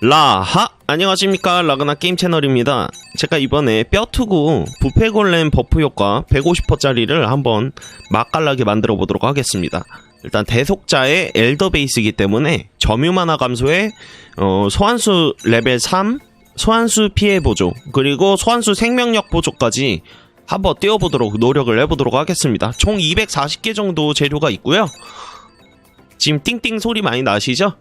라하? 안녕하십니까. 라그나 게임 채널입니다. 제가 이번에 뼈투구 부패골렘 버프 효과 150%짜리를 한번 맛깔나게 만들어 보도록 하겠습니다. 일단 대속자의 엘더 베이스이기 때문에 점유 만화 감소에 어, 소환수 레벨 3 소환수 피해 보조 그리고 소환수 생명력 보조까지 한번 띄워보도록 노력을 해보도록 하겠습니다. 총 240개 정도 재료가 있고요. 지금 띵띵 소리 많이 나시죠?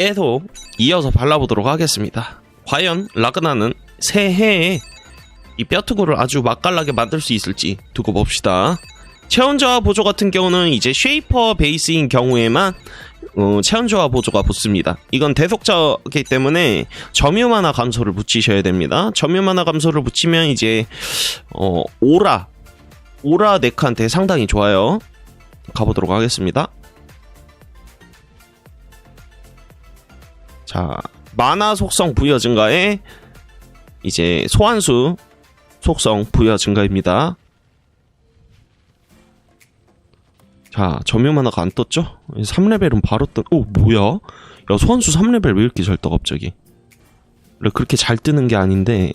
계속 이어서 발라보도록 하겠습니다. 과연 라그나는 새해에 이 뼈투구를 아주 맛깔나게 만들 수 있을지 두고 봅시다. 체온저하 보조 같은 경우는 이제 쉐이퍼 베이스인 경우에만 어, 체온저하 보조가 붙습니다. 이건 대속자이기 때문에 점유 만화 감소를 붙이셔야 됩니다. 점유 만화 감소를 붙이면 이제 어, 오라 오라 네크한테 상당히 좋아요. 가보도록 하겠습니다. 자, 만화 속성 부여 증가에 이제 소환수 속성 부여 증가입니다. 자, 점유 만화가 안 떴죠? 3레벨은 바로 떴, 오, 뭐야? 야, 소환수 3레벨 왜 이렇게 잘 떠, 갑자기? 그렇게 잘 뜨는 게 아닌데,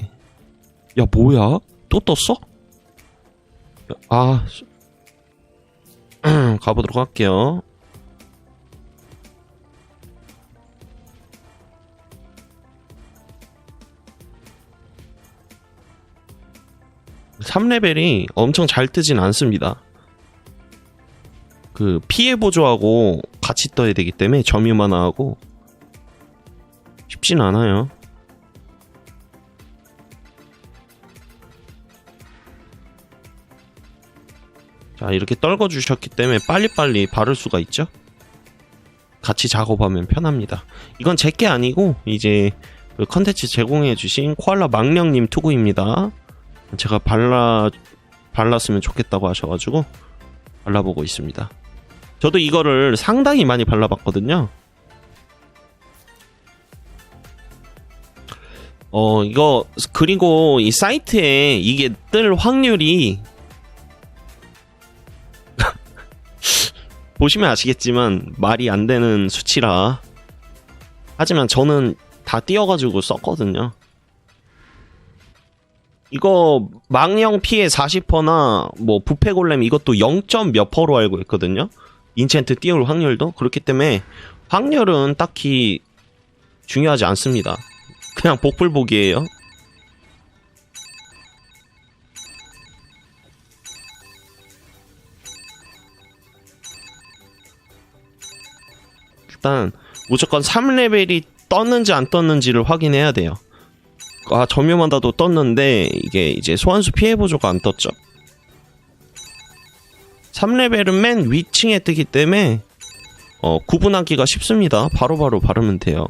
야, 뭐야? 또 떴어? 야, 아, 씨. 가보도록 할게요. 3레벨이 엄청 잘 뜨진 않습니다. 그 피해 보조하고 같이 떠야 되기 때문에 점유 만화하고 쉽진 않아요. 자 이렇게 떨궈 주셨기 때문에 빨리빨리 바를 수가 있죠. 같이 작업하면 편합니다. 이건 제게 아니고 이제 그 컨텐츠 제공해 주신 코알라 망령님 투구입니다. 제가 발라 발랐으면 좋겠다고 하셔가지고 발라보고 있습니다. 저도 이거를 상당히 많이 발라봤거든요. 어 이거 그리고 이 사이트에 이게 뜰 확률이 보시면 아시겠지만 말이 안 되는 수치라 하지만 저는 다 띄어가지고 썼거든요. 이거 망령 피해 40%나 뭐 부패 골렘 이것도 0. 몇 퍼로 알고 있거든요. 인챈트 띄울 확률도 그렇기 때문에 확률은 딱히 중요하지 않습니다. 그냥 복불복이에요. 일단 무조건 3레벨이 떴는지 안 떴는지를 확인해야 돼요. 아 점유만다도 떴는데 이게 이제 소환수 피해 보조가 안 떴죠. 3레벨은 맨 위층에 뜨기 때문에 어, 구분하기가 쉽습니다. 바로바로 바로 바르면 돼요.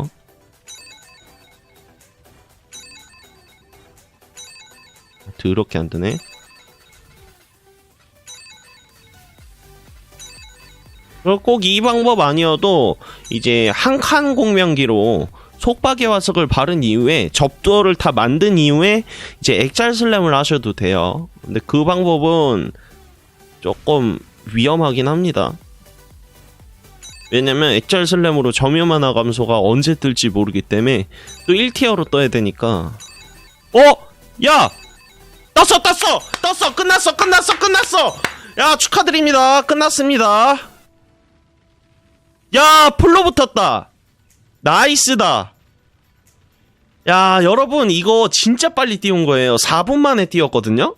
더럽게 안 뜨네. 꼭 이 방법 아니어도 이제 한 칸 공명기로 속박의 화석을 바른 이후에 접두어를 다 만든 이후에 이제 액잘 슬램을 하셔도 돼요. 근데 그 방법은 조금 위험하긴 합니다. 왜냐면 액잘 슬램으로 점유 만화 감소가 언제 뜰지 모르기 때문에 또 1티어로 떠야 되니까 어? 야! 떴어 떴어! 떴어! 끝났어 끝났어 끝났어! 야 축하드립니다 끝났습니다 야 풀로 붙었다 나이스다 야, 여러분, 이거 진짜 빨리 띄운 거예요. 4분 만에 띄웠거든요?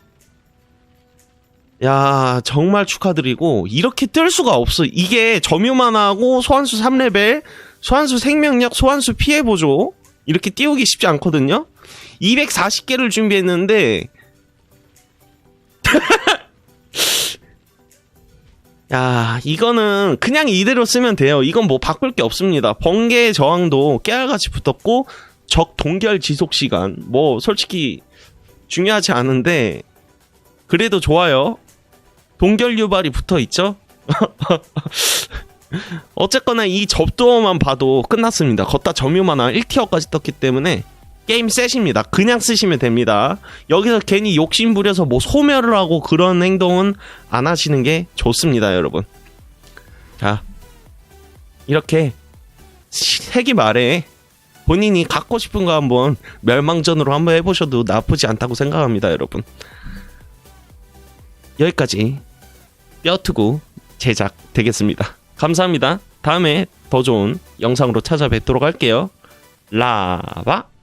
야, 정말 축하드리고, 이렇게 뜰 수가 없어. 이게 점유만하고 소환수 3레벨, 소환수 생명력, 소환수 피해보조, 이렇게 띄우기 쉽지 않거든요? 240개를 준비했는데, 야, 이거는 그냥 이대로 쓰면 돼요. 이건 뭐 바꿀 게 없습니다. 번개 저항도 깨알같이 붙었고, 적 동결 지속 시간 뭐 솔직히 중요하지 않은데 그래도 좋아요. 동결 유발이 붙어 있죠. 어쨌거나 이 접두어만 봐도 끝났습니다. 걷다 점유만화 1티어까지 떴기 때문에 게임 셋입니다. 그냥 쓰시면 됩니다. 여기서 괜히 욕심 부려서 뭐 소멸을 하고 그런 행동은 안 하시는 게 좋습니다, 여러분. 자, 이렇게 색이 말해 본인이 갖고 싶은 거 한번 멸망전으로 한번 해보셔도 나쁘지 않다고 생각합니다, 여러분. 여기까지 뼈투구 제작 되겠습니다. 감사합니다. 다음에 더 좋은 영상으로 찾아뵙도록 할게요. 라바